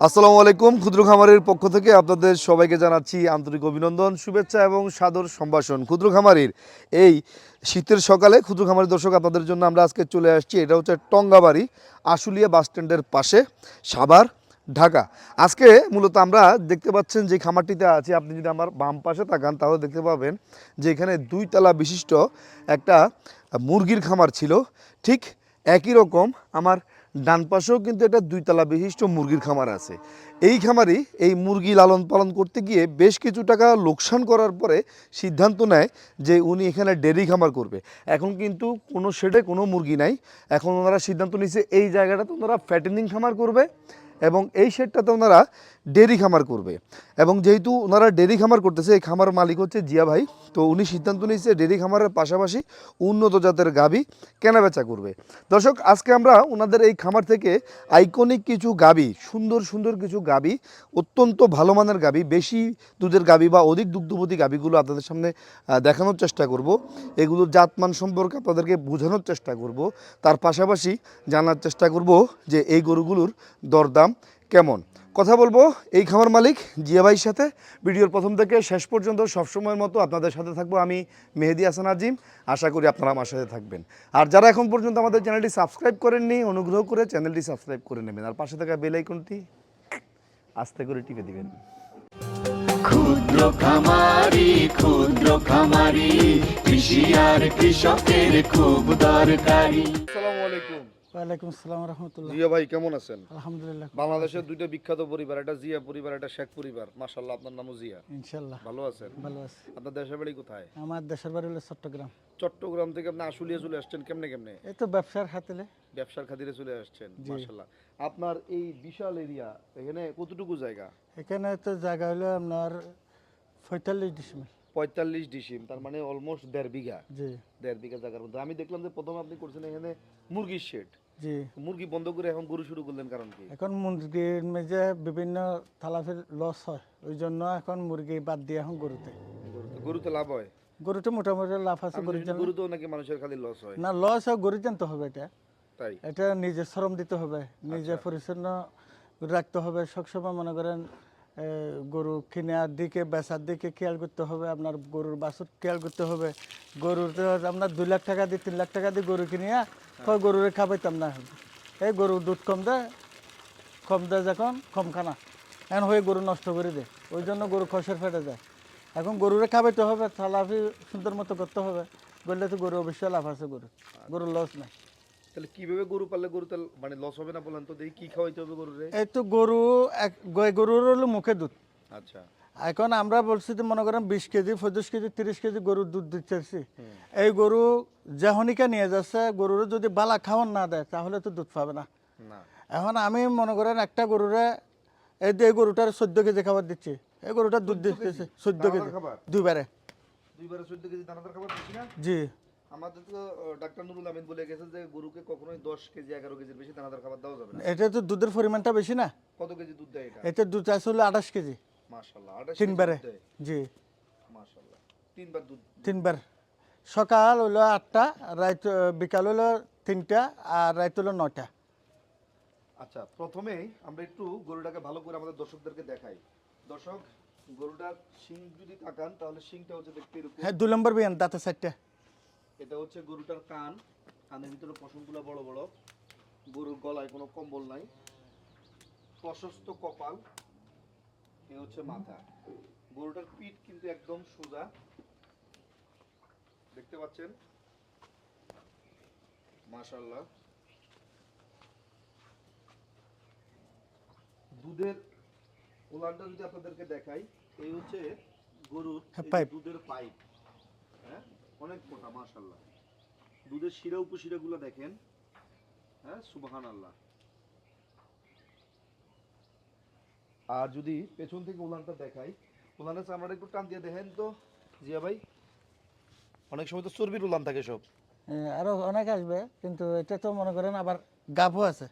আসসালামু আলাইকুম, ক্ষুদ্র খামারের পক্ষ থেকে আপনাদের সবাইকে জানাচ্ছি আন্তরিক অভিনন্দন, শুভেচ্ছা এবং সাদর সম্ভাষণ। ক্ষুদ্র খামারির এই শীতের সকালে ক্ষুদ্র খামারের দর্শক আপনাদের জন্য আমরা আজকে চলে আসছি। এটা হচ্ছে টঙ্গাবাড়ি আশুলিয়া বাস স্ট্যান্ডের পাশে সাভার, ঢাকা। আজকে মূলত আমরা দেখতে পাচ্ছেন যে খামারটিতে আছে। আপনি যদি আমার বাম পাশে তাকান, তাহলে দেখতে পাবেন যে এখানে দুই তলা বিশিষ্ট একটা মুরগির খামার ছিল। ঠিক একই রকম আমার ডান পাশেও কিন্তু একটা দুইতলা বিশিষ্ট মুরগির খামার আছে। এই খামারই এই মুরগি লালন পালন করতে গিয়ে বেশ কিছু টাকা লোকসান করার পরে সিদ্ধান্ত নেয় যে উনি এখানে ডেরি খামার করবে। এখন কিন্তু কোনো শেডে কোনো মুরগি নাই। এখন ওনারা সিদ্ধান্ত নিয়েছে এই জায়গাটাতে ওনারা ফ্যাটেনিং খামার করবে এবং এই শেডটাতে ওনারা ডেরি খামার করবে। এবং যেহেতু ওনারা ডেরি খামার করতেছে, এই খামার মালিক হচ্ছে জিয়া ভাই। তো উনি সিদ্ধান্ত নিয়েছে ডেরি খামারের পাশাপাশি উন্নত জাতের গাবি কেনাবেচা করবে। দর্শক, আজকে আমরা ওনাদের এই খামার থেকে আইকনিক কিছু গাবি সুন্দর সুন্দর কিছু গাবি অত্যন্ত ভালো মানের গাবি বেশি দুধের গাবি বা অধিক দুগ্ধবতী গাবিগুলো আপনাদের সামনে দেখানোর চেষ্টা করব। এগুলোর জাতমান সম্পর্কে আপনাদেরকে বোঝানোর চেষ্টা করব। তার পাশাপাশি জানার চেষ্টা করব যে এই গরুগুলোর দরদাম কেমন। কথা বলব এই খামার মালিক জিয়া ভাইয়ের সাথে। ভিডিওর প্রথম থেকে শেষ পর্যন্ত সবসময়ের মতো আপনাদের সাথে থাকব আমি মেহেদি হাসান আজিম। আশা করি আপনারা আমার সাথে থাকবেন। আর যারা এখন পর্যন্ত আমাদের চ্যানেলটি সাবস্ক্রাইব করেননি অনুগ্রহ করে চ্যানেলটি সাবস্ক্রাইব করে নেবেন। আর পাশে থাকা বেল আইকনটি আস্তে করে টিপে দিবেন। ক্ষুদ্র খামারি ক্ষুদ্র খামারি কৃষি আর কৃষকের খুব দরকারি। আসসালামু আলাইকুম। ওয়ালাইকুম আসসালাম রহমতুল্লাহ। জিয়া ভাই কেমন আছেন? আলহামদুলিল্লাহ বাংলাদেশের দুইটা বিখ্যাত পরিবার একটা জিয়া পরিবার একটা শেখ পরিবার। আপনার নামও জিয়া। ভালো আছেন? ভালো আছি। আপনার দেশের বাড়ি কোথায়? আমার দেশের বাড়ি হলো চট্টগ্রাম। চট্টগ্রাম থেকে আপনি আশুলিয়া চলে আসছেন কেমনে কেমনে? এই তো ব্যবসার হাতেলে ব্যবসার খাতিরে চলে আসছেন আপনার এই বিশাল এরিয়া এখানে কতটুকু জায়গা? এখানে তো জায়গা হলো আপনার পঁয়তাল্লিশ ডিসমিল। পঁয়তাল্লিশ ডিসিম তার মানে অলমোস্ট দেড় বিঘা। দেড় বিঘা জায়গার মধ্যে। আমি দেখলাম যে প্রথম আপনি করছেন এখানে মুরগির শেড। জি। মুরগি বন্ধ করে এখন গরু শুরু করলেন কারণ কি? এখন মুরগির মেজে বিভিন্ন থালাফের লস হয় ওই জন্য এখন মুরগি বাদ দিয়ে এখন গরুতে। গরুতে- লাভ হয়? গরুতে মোটামুটি লাভ আছে গরু গরুতেও নাকি মানুষের খালি লস হয়? না লস হয় গরু জানতে হবে এটা। তাই? এটা নিজে শ্রম দিতে হবে নিজে পরিচ্ছন্ন রাখতে হবে। সবসময় মনে করেন গরু কেনার দিকে বেচার দিকে খেয়াল করতে হবে আপনার গরুর বাছুর খেয়াল করতে হবে। গরুর আপনার দুই লাখ টাকা দিয়ে তিন লাখ টাকা দিয়ে গরু কিনিয়া কয় গরুরে খাবাইতাম না এই গরু দুধ কম দেয় কম দেয় যখন কম খানা। এখন হয়ে গরু নষ্ট করে দেয় ওই জন্য গরু খসের ফেটে যায়। এখন গরুরে খাবাইতে হবে থালাফি সুন্দর মতো করতে হবে করলে তো গরু অবশ্যই লাভ আছে গরু গরুর লস নাই। তাহলে কীভাবে গরু পাললে গরুতে মানে লস হবে না বলেন তো দেখি কি খাওয়াইতে হবে গরুরে? এই তো গরু এক গরুর হলো মুখে দুধ। আচ্ছা। এখন আমরা বলছি যে মনে করেন বিশ কেজি পঁচিশ কেজি তিরিশ কেজি গরুর দুধ দিতেছি। এই গরু যেহনিকা নিয়ে যাচ্ছে গরুর যদি বালা খাওয়ান না দেয় তাহলে তো দুধ পাবে না। এখন আমি মনে করেন একটা গরুরে এই যে গরুটার চোদ্দ কেজি খাবার দিচ্ছি এই গরুটার দুধ দিতেছে চোদ্দ কেজি? দুইবারে। দুইবারে চোদ্দ কেজি দানাদার খাবার দিচ্ছি না? জি। আমাদের তো ডাক্তার নুরুল আমিন বলে গেছে যে গরুকে কখনোই দশ কেজি এগারো কেজির বেশি দানাদার খাবার দেওয়া যাবে না। এটা তো দুধের পরিমাণটা বেশি না? কত কেজি দুধ দেয় এটা? এটা দুধ হলো আঠাশ কেজি। কেজি তিনবারে। জি। মাশাল্লাহ তিনবার দুধ তিনবার। সকাল হলো আটটা রাত বিকাল হলো তিনটা আর রাত হলো নটা আচ্ছা প্রথমেই আমরা একটু গরুটাকে ভালো করে আমাদের দর্শকদেরকে দেখাই। দর্শক গরুটার শিং যদি তাকান তাহলে শিংটা হচ্ছে দেখতে এরকম। হ্যাঁ দু নম্বর বিয়ান দাঁতে চারটে এটা হচ্ছে গরুটার কান। কানের ভিতরে পশমগুলো বড় বড়। গরুর গলায় কোনো কম্বল নাই। প্রশস্ত কপাল। এ হচ্ছে মাথা। গরুটার পিঠ কিন্তু একদম সোজা। দেখতে পাচ্ছেন? মাশাল্লাহ দুধের উলানটা যদি আপনাদেরকে দেখাই এই হচ্ছে গরুর। দুধের পাইপ। হ্যাঁ? অনেক মোটা মাশাল্লাহ দুধের শিরা উপশিরাগুলো দেখেন। হ্যাঁ? সুবহান আল্লাহ আর যদি পেছন থেকে উলানটা দেখাই উলানের চামড়াটা একটু টান দিয়ে দেখেন তো। জিয়া ভাই অনেক সময় তো চর্বির উলান থাকে সব। আরও অনেক আসবে কিন্তু এটা তো মনে করেন আবার গাভও আছে।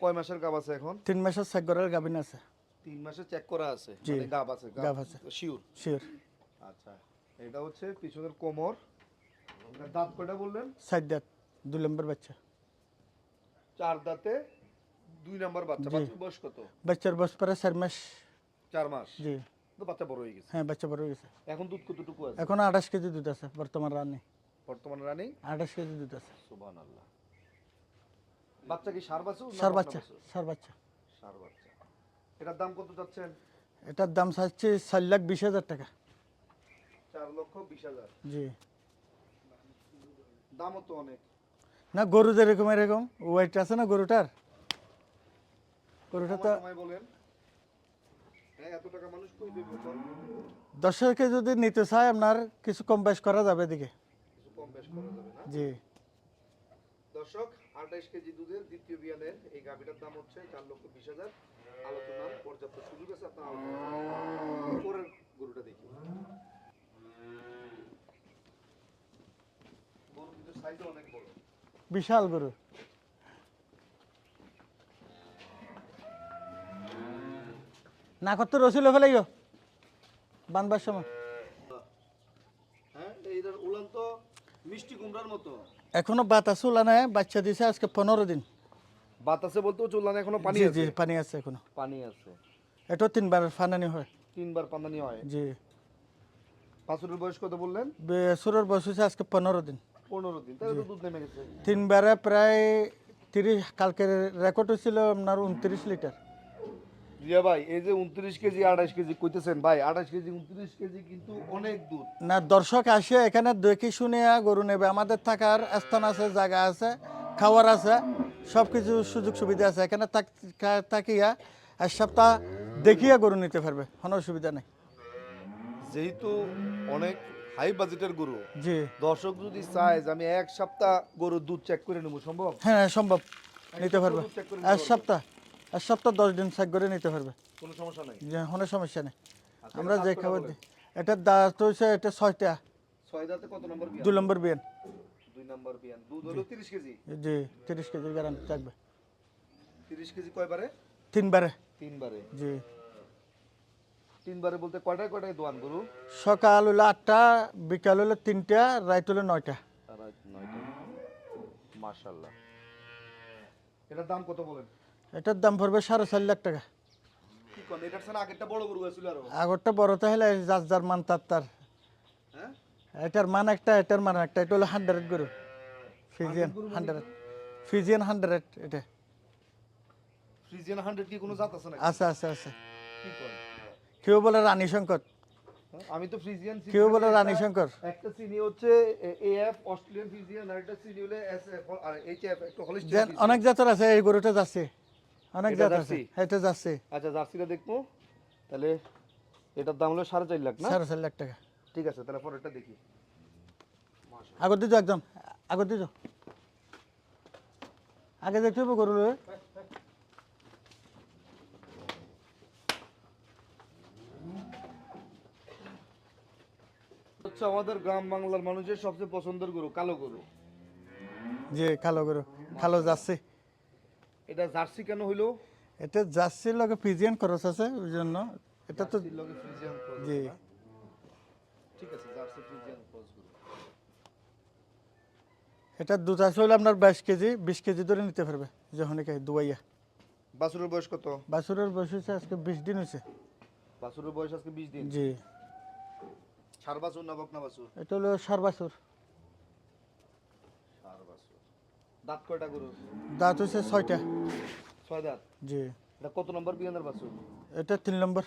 কয় মাসের গাব আছে এখন? তিন মাসের সেগরের গাভিন আছে। তিন মাসে চেক করা আছে। মানে গাব আছে গাব আছে। শিওর? শিওর। আচ্ছা এটা হচ্ছে পিছনের কোমর। দাঁত কয়টা বললেন? সাইড দাঁত দুই নম্বর বাচ্চা। চার দাঁতে দুই নাম্বার বাচ্চা। বাচ্চার বয়স কত? বাচ্চার বয়স প্রায় চার মাস। চার মাস? জি। তো বাচ্চা বড় হয়ে গেছে? হ্যাঁ বাচ্চা বড় হয়ে গেছে। এখন দুধ কতটুকু আছে? এখন আঠাশ কেজি দুধ আছে বর্তমান রানে। বর্তমানে রানিং? আঠাশ কেজি দুধ আছে। সুবহান আল্লাহ বাচ্চা কি সার বাছুর সার বাচ্চা সার বাচ্চা। সার বাচ্চা। এটার দাম কত চাচ্ছেন? এটার দাম চাচ্ছি চার লাখ বিশ হাজার টাকা। চার লক্ষ বিশ হাজার। জি। দামও তো অনেক। না গরু যেরকম এরকম ওয়েট আছে না গরুটার গরুটা তো আমার সময় বলেন হ্যাঁ এত টাকা মানুষ কই দেবে বল? দর্শককে যদি নিতে চায় আপনার কিছু কম বেশ করা যাবে এদিকে। কিছু কম বেশ করা যাবে না? জি। দর্শক আঠাইশ কেজি দুধের দ্বিতীয় বিয়ানের এই গাভিটার দাম হচ্ছে চার লক্ষ বিশ হাজার। আলোচনার পর্যাপ্ত সুযোগ আছে আপনার পরের গরুটা দেখি। গরু কিন্তু সাইজও অনেক বড়। বিশাল গরু। না করতে রসিল ফেলাই গো বানবার সময়। হ্যাঁ উলান এখনও বাতাস উলা নাই বাচ্চা দিছে আজকে পনেরো দিন। বাতাসে বলতেও চললাম এখনও পানি জি পানি আছে এখনও। পানি আছে। এটা তিনবার ফানানি হয়। তিনবার পানানি হয়? জি। বাছুরের বয়স কত বললেন? সুরের বয়স হয়েছে আজকে পনেরো দিন। পনেরো দিন তাহলে তো দুধ নেমে গেছে। তিনবারে প্রায় তিরিশ কালকের রেকর্ড হয়েছিল আপনার উনত্রিশ লিটার। রিয়া ভাই এই যে উনত্রিশ কেজি আঠাশ কেজি কইতেছেন ভাই আঠাশ কেজি উনত্রিশ কেজি কিন্তু অনেক দুধ। না দর্শক আসে এখানে দেখি শুনে গরু নেবে। আমাদের থাকার স্থান আছে জায়গা আছে খাওয়ার আছে সব কিছু সুযোগ সুবিধা আছে। এখানে থাকিয়া এক সপ্তাহ দেখিয়া গরু নিতে পারবে কোনো অসুবিধা নেই। যেহেতু অনেক হাই বাজেটের গরু জি। দর্শক যদি চায় যে আমি এক সপ্তাহ গরুর দুধ চেক করে নেব সম্ভব? হ্যাঁ সম্ভব নিতে পারবে। এক সপ্তাহ। এক সপ্তাহ দশ দিন চেক করে নিতে পারবে। কোনো সমস্যা নাই? যে কোনো সমস্যা নেই। আচ্ছা, আমরা যে খাবার দিই এটার দাঁত হয়েছে এটা ছয়টা। ছয় দাঁতে কত নম্বর দুই নম্বর বিয়ান। দুই নম্বর বিয়ান। দুধ হলো তিরিশ কেজি? জি তিরিশ কেজির গ্যারান্টি থাকবে। তিরিশ কেজি কয়বারে? তিনবারে। তিনবারে। জি। তিনবারে বলতে কয়টায় কয়টায় দোয়ান গরু? সকাল হলো আটটা বিকাল হলো তিনটা রাত হলো নয়টা। রাত নয়টা। মার্শাল্লাহ এটার দাম কত বলেন? এটার দাম পড়বে সাড়ে চার লাখ টাকা। আগেরটা বড় বড় তাহলে যার যার মান তার তার। হ্যাঁ? এটার মান একটা এটার মান একটা এটা হলো হান্ড্রেড গরু। ফিজিয়ান হান্ড্রেড ফিজিয়ান হান্ড্রেড এটা। ফ্রিজিয়ান হান্ড্রেড কি কোনো জাত আছে নাকি? আছে আছে আছে। কেউ বলে রানী শঙ্কর। হ্যাঁ, আমি তো ফ্রিজিয়ান কেউ বলে রানী শঙ্কর। একটা চিনি হচ্ছে এএফ অস্ট্রেলিয়ান ফ্রিজিয়ান আর একটা চিনি হলে এসএফ আর এইচএফ একটা হলিস্টিয়ান অনেক জাতের আছে এই গরুটা যাচ্ছে। অনেক জাত আছে। এটা আচ্ছা জার্সিটা দেখব। তাহলে এটার দাম হলো সাড়ে চার লাখ না? সাড়ে চার লাখ টাকা। ঠিক আছে তাহলে পরেরটা দেখি। দিছো একদম? দিছো? আগে দেখতে হবে গরু হচ্ছে আমাদের গ্রাম বাংলার মানুষের সবচেয়ে পছন্দের গরু কালো গরু। যে কালো গরু। কালো যাচ্ছে এটা জার্সি কেন হইল? এটা যাচ্ছির লগে পিজিয়ান খরচ আছে ওই জন্য। এটা তো লগে ফ্রিজিয়ান ক্রস জি। ঠিক আছে জার্সি ফ্রিজিয়ান ক্রস এটা দুধ আসলে আপনার বাইশ কেজি বিশ কেজি ধরে নিতে পারবে যখন একে দুয়াইয়া। বাছুরের বয়স কত? বাছুরের বয়স হয়েছে আজকে বিশ দিন হয়েছে বাছুরের বয়স আজকে বিশ দিন? জি। সার বাছুর না বকনা বাছুর? এটা হলো সার বাছুর সার বাছুর দাঁত কয়টা গরু দাঁত হয়েছে ছয়টা। ছয় দাঁত? জি। এটা কত নম্বর বিয়ানের বাছুর এটা তিন নম্বর।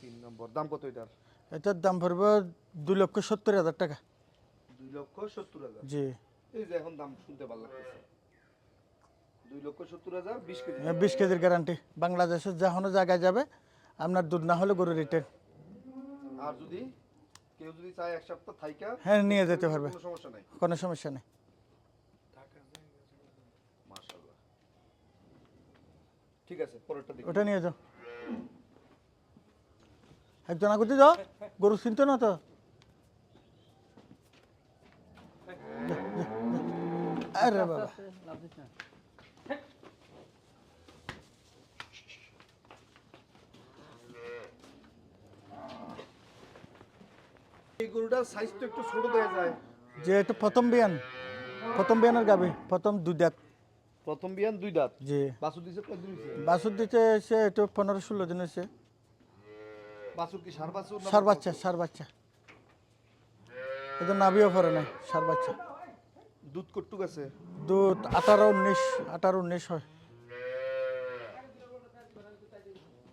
তিন নম্বর। দাম কত এটার? এটার দাম পড়বে দুই লক্ষ সত্তর হাজার টাকা। দুই লক্ষ সত্তর হাজার? জি। এই যে এখন দাম শুনতে ভালো লাগতেছে। দুই লক্ষ সত্তর হাজার বিশ কেজি। বিশ কেজির গ্যারান্টি বাংলাদেশের যে জায়গায় যাবে আপনার দুধ না হলে গরু রিটার্ন আর যদি কেউ যদি চায় এক সপ্তাহ থাইকা হ্যাঁ নিয়ে যেতে পারবে। কোনো সমস্যা নাই। কোনো সমস্যা নেই। ঠিক আছে পরেরটা দেখি। ওটা নিয়ে যাও। একজন আগুতে যাও গরু চিনতো না তো। আরে বাবা। এই গরুটার সাইজ তো একটু ছোট দেখা যায়। যে এটা প্রথম বিয়ান প্রথম বিয়ানের গাবি প্রথম দাঁত প্রথম বিয়ান দুই দাঁত। জি। বাছুর দিছে হইছে? বাছুর দিতে একটু পনেরো ষোলো দিন হয়েছে বাছুর কি সার বাছুর না সার বাচ্চা সার বাচ্চা। এটা নাভিও পড়ে নাই সার বাচ্চা। দুধ কটুক আছে? দুধ আঠারো উনিশ আঠারো উনিশ হয়।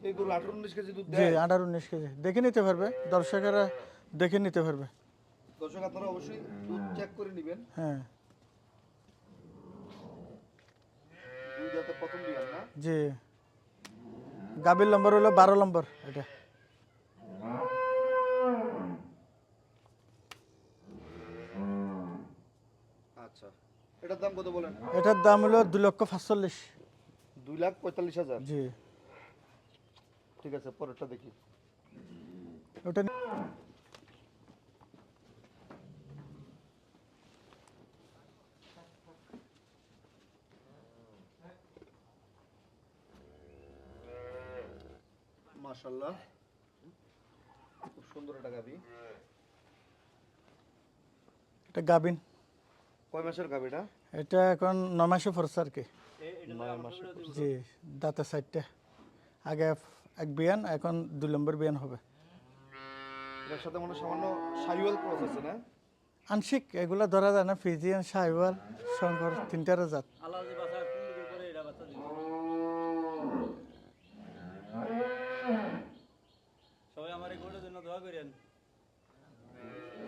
এই গরু আঠারো উনিশ কেজি দুধ জি দেয়? আঠারো উনিশ কেজি। দেখে নিতে পারবে দর্শকেরা দেখে নিতে পারবে। দর্শক আপনারা অবশ্যই দুধ চেক করে নেবেন। হ্যাঁ দুই দাঁতের প্রথম না? জি। গাভীর নম্বর হলো বারো নম্বর এটা। আচ্ছা। এটার দাম কত বলেন? এটার দাম হলো দু লক্ষ পাঁচচল্লিশ। দুই লাখ পঁয়তাল্লিশ হাজার? জি। ঠিক আছে পরেরটা দেখি। ওটা মাশাল্লাহ খুব সুন্দর একটা গাবি। এটা গাবিন। কয় মাসের গাবিটা এটা? এখন ন মাসে আর কি। জি দাঁতের সাইডটা। আগে এক বিয়ান এখন দুই নম্বর বিয়ান হবে। এটার সাথে মনে সামান্য সাইওয়াল ক্রস আছে না? আংশিক এগুলা ধরা যায় না। ফিজিয়ান সাহিওয়াল শঙ্কর তিনটার জাত সবাই আমার এই গোটের জন্য দোয়া করেন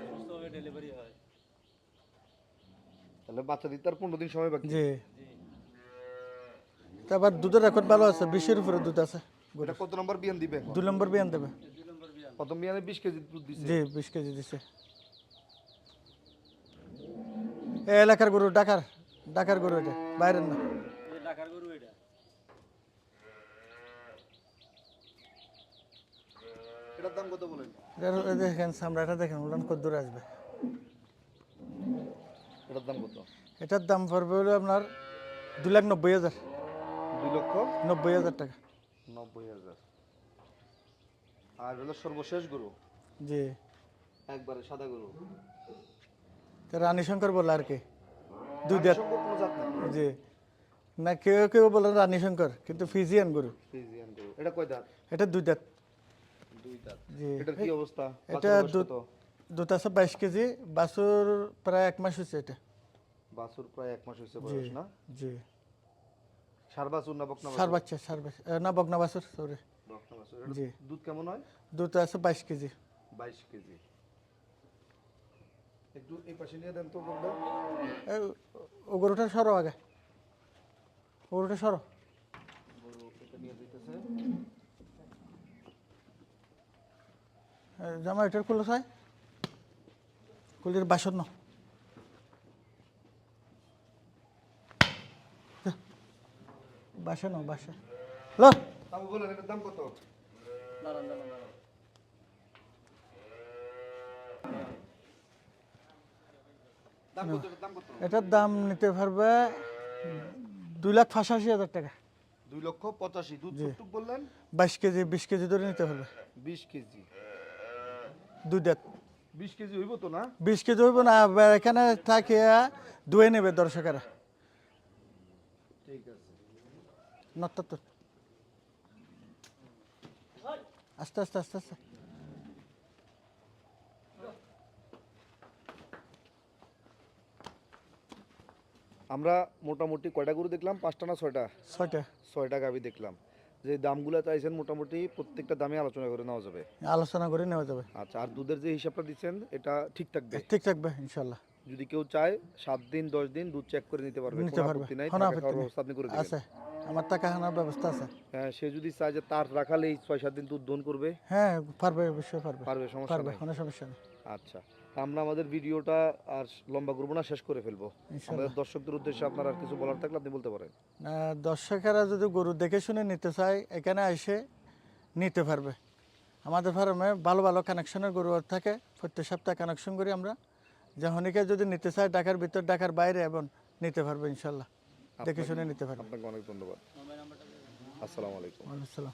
সুস্থভাবে ডেলিভারি হয় তাহলে বাচ্চা দিতে আর পনেরো দিন সময় বাকি। জি। তারপর দুধের রেকর্ড ভালো আছে বিশের উপরে দুধ আছে। এটা কত নম্বর বিয়ান দিবে? দুই নম্বর বিয়ান দেবে। প্রথম বিয়ানে বিশ কেজি দুধ দিছে। জি বিশ কেজি দিছে। এই এলাকার গরু ডাকার ডাকার গরু এটা বাইরের না। এই গরু এটা এটার দাম কত বলেন? দেখেন সামরাটা দেখেন উলান কত দূরে আসবে। এটার দাম কত? এটার দাম পড়বে হলো আপনার দু লাখ নব্বই হাজার। দুই লক্ষ? নব্বই হাজার টাকা। নব্বই হাজার। আর হলো সর্বশেষ গরু? জি। একবারে সাদা গরু। রানী শঙ্কর বলে আর কি? দুই দাঁত। জি। না কেউ কেউ বলে রানী শঙ্কর কিন্তু ফিজিয়ান গরু। ফ্রিজিয়ান গরু। এটা কয় দাঁত? এটা দুই দাঁত। দুই দাঁত। জি। এটার কি অবস্থা? এটা দুধ দুধ আছে বাইশ কেজি বাছুর প্রায় এক মাস হয়েছে এটা। বাছুর প্রায় এক মাস হয়েছে বয়স না? জি। সার বাছুর না বকনা সার বাচ্চা সার বাচ্চা না বকনা বাছুর সরি বকনা বাছুর জি। দুধ কেমন হয়? দুধ আছে বাইশ কেজি। বাইশ কেজি। একটু এই পাশে নিয়ে দেন তো গরুটা ও গরুটা সরো আগে। গরুটা সরো। গরু এটা নিয়ে দিতেছে জামা এটার কুলো চাই কুলির বাসন ন বাসা ন বাসা ল। দাম কত? এটার দাম নিতে পারবে দুই লাখ পঁচাশি হাজার টাকা। দুই লক্ষ পঁচাশি দুধ বললেন? বাইশ কেজি বিশ কেজি ধরে নিতে পারবে। বিশ কেজি। দুই দাঁত। বিশ কেজি হইব তো না? বিশ কেজি হইব না এখানে থাকিয়া দুয়ে নেবে দর্শকেরা। ঠিক আছে। নত্তর তো আস্তে আস্তে আস্তে আস্তে। আমরা মোটামুটি কয়টা গরু দেখলাম? পাঁচটা না ছয়টা? ছয়টা। ছয়টা গাভি দেখলাম। যে দামগুলো চাইছেন মোটামুটি প্রত্যেকটা দামে আলোচনা করে নেওয়া যাবে। আলোচনা করে নেওয়া যাবে। আচ্ছা আর দুধের যে হিসাবটা দিচ্ছেন এটা ঠিক থাকবে? ঠিক থাকবে ইনশাল্লাহ যদি কেউ চায় সাত দিন দশ দিন দুধ চেক করে নিতে পারবে নিতে পারবে। ব্যবস্থা আপনি করে আছে আমার টাকা হানার ব্যবস্থা আছে। হ্যাঁ সে যদি চায় যে তার রাখালেই ছয় সাত দিন দুধ দোন করবে? হ্যাঁ পারবে অবশ্যই পারবে। পারবে সমস্যা নাই। কোনো সমস্যা নেই। আচ্ছা আমরা আমাদের ভিডিওটা আর লম্বা করব না শেষ করে ফেলব। আমাদের দর্শকদের উদ্দেশ্যে আপনার আর কিছু বলার থাকলে আপনি বলতে পারেন। দর্শকেরা যদি গরু দেখে শুনে নিতে চায় এখানে এসে নিতে পারবে। আমাদের ফার্মে ভালো ভালো কানেকশনের গরু থাকে প্রত্যেক সপ্তাহে কানেকশন করি আমরা। যখনকে যদি নিতে চায় ঢাকার ভিতর ঢাকার বাইরে এবং নিতে পারবে ইনশাল্লাহ। দেখে শুনে নিতে পারবে। আপনাকে অনেক ধন্যবাদ। আসসালামু আলাইকুম। আসসালাম।